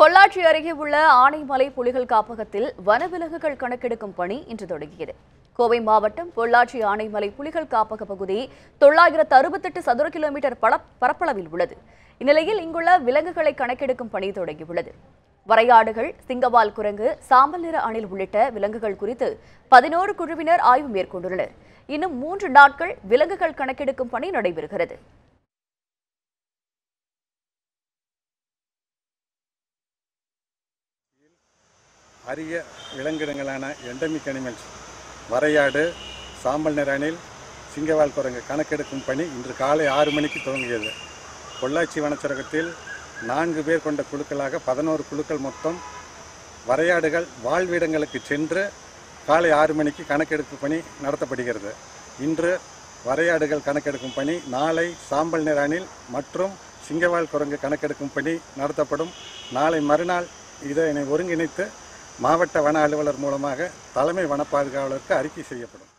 பொள்ளாச்சி அருகே உள்ள ஆனைமலை புலிகள் காப்பகத்தில் வனவிலங்குகள் கணக்கெடுக்கும் பணி இன்று தொடங்கியது. கோவை மாவட்டம் பொள்ளாச்சி ஆனைமலை புலிகள் காப்பக பகுதி தொள்ளாயிரத்து அறுபத்தெட்டு சதுர கிலோமீட்டர் பல பரப்பளவில் உள்ளது. இந்நிலையில் இங்குள்ள விலங்குகளை கணக்கெடுக்கும் பணி தொடங்கியுள்ளது. வரையாடுகள் சிங்கவால் குரங்கு சாம்பல் நிற அணில் உள்ளிட்ட விலங்குகள் குறித்து பதினோரு குழுவினர் ஆய்வு மேற்கொண்டுள்ளனர். இன்னும் மூன்று நாட்கள் விலங்குகள் கணக்கெடுக்கும் பணி நடைபெறுகிறது. அரிய விலங்கினங்களான எண்டமிக் அனிமல்ஸ் வரையாடு சாம்பல் நிற அணில் சிங்கவால் குரங்கு கணக்கெடுக்கும் பணி இன்று காலை ஆறு மணிக்கு துவங்கியது. பொள்ளாச்சி வனச்சரகத்தில் நான்கு பேர் கொண்ட குழுக்களாக பதினோரு குழுக்கள் மொத்தம் வரையாடுகள் வாழ்விடங்களுக்கு சென்று காலை ஆறு மணிக்கு கணக்கெடுப்பு பணி நடத்தப்படுகிறது. இன்று வரையாடுகள் கணக்கெடுக்கும் பணி நாளை சாம்பல் நிற அணில் மற்றும் சிங்கவால் குரங்கு கணக்கெடுக்கும் பணி நடத்தப்படும். நாளை மறுநாள் இதனை ஒருங்கிணைத்து மாவட்ட வன அலுவலர் மூலமாக தலைமை வன பாதுகாவலருக்கு அறிக்கை செய்யப்படும்.